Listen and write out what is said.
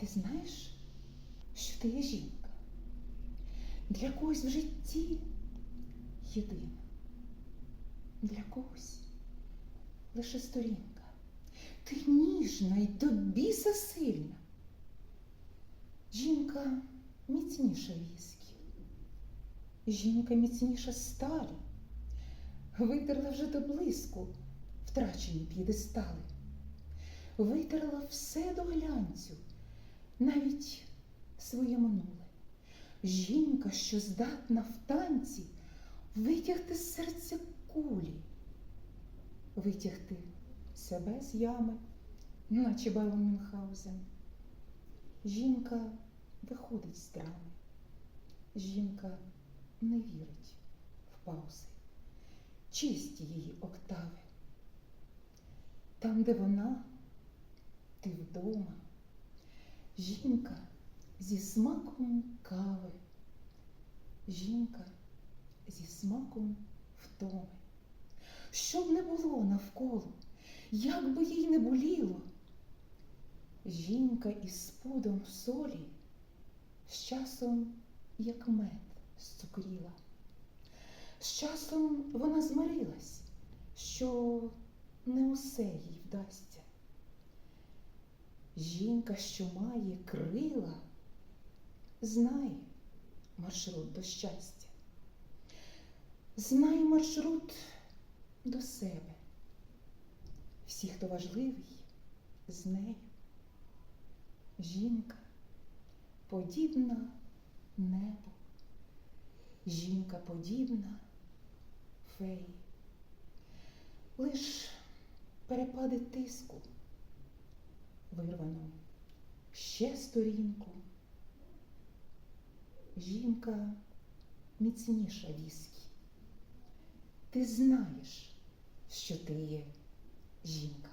Ти знаєш, що ти є жінка? Для когось в житті єдина, для когось лише сторінка. Ти ніжна й до біса сильна. Жінка міцніша віскі, жінка міцніша сталі, витерла вже до блиску втрачені п'єдестали, витерла все до глянцю, навіть своє минуле. Жінка, що здатна в танці витягти з серця кулі, витягти себе з ями, наче барон Мюнхгаузен. Жінка виходить з драми. Жінка не вірить в паузи, чисті її октави. Там, де вона, ти вдома. Жінка зі смаком кави. Жінка зі смаком втоми. Щоб не було навколо, як би їй не боліло, жінка із пудом солі з часом, як мед, зцукріла. З часом вона змирилась, що не усе їй вдасться. Жінка, що має крила, знає маршрут до щастя, знає маршрут до себе. Всі, хто важливий, з нею. Жінка подібна небу, жінка подібна феї. Лиш перепади тиску, вирвано ще сторінку. Жінка міцніша віскі. Ти знаєш, що ти є жінка.